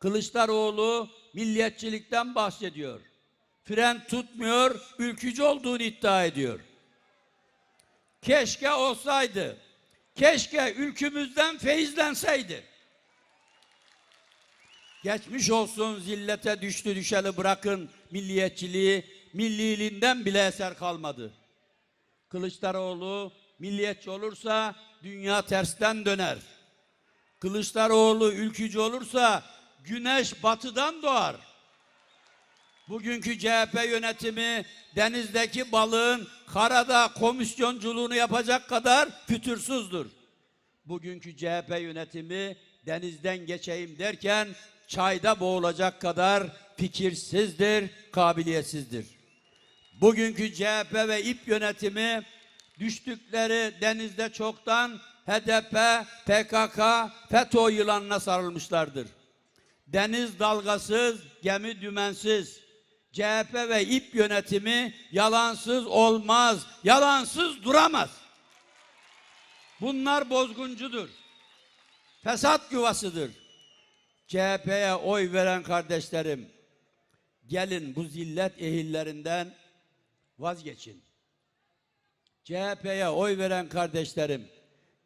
Kılıçdaroğlu milliyetçilikten bahsediyor. Fren tutmuyor, ülkücü olduğunu iddia ediyor. Keşke olsaydı. Keşke ülkümüzden feyizlenseydi. Geçmiş olsun zillete düştü düşeli bırakın milliyetçiliği, milliliğinden bile eser kalmadı. Kılıçdaroğlu milliyetçi olursa dünya tersten döner. Kılıçdaroğlu ülkücü olursa güneş batıdan doğar. Bugünkü CHP yönetimi denizdeki balığın karada komisyonculuğunu yapacak kadar fütursuzdur. Bugünkü CHP yönetimi denizden geçeyim derken çayda boğulacak kadar fikirsizdir, kabiliyetsizdir. Bugünkü CHP ve İP yönetimi düştükleri denizde çoktan HDP, PKK, FETÖ yılanına sarılmışlardır. Deniz dalgasız, gemi dümensiz. CHP ve İP yönetimi yalansız olmaz, yalansız duramaz. Bunlar bozguncudur. Fesat yuvasıdır. CHP'ye oy veren kardeşlerim, gelin bu zillet ehillerinden vazgeçin. CHP'ye oy veren kardeşlerim,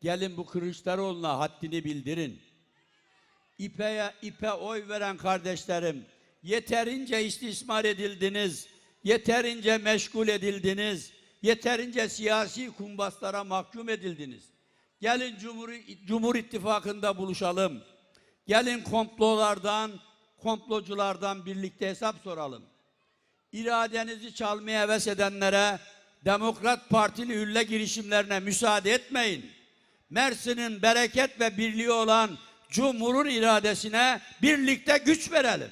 gelin bu Kılıçdaroğlu'na haddini bildirin. İP'ye İP'e oy veren kardeşlerim, yeterince istismar edildiniz, yeterince meşgul edildiniz, yeterince siyasi kumbaslara mahkum edildiniz. Gelin Cumhur, Cumhur İttifakı'nda buluşalım. Gelin komplolardan, komploculardan birlikte hesap soralım. İradenizi çalmaya heves edenlere, Demokrat Partili ülle girişimlerine müsaade etmeyin. Mersin'in bereket ve birliği olan Cumhur'un iradesine birlikte güç verelim.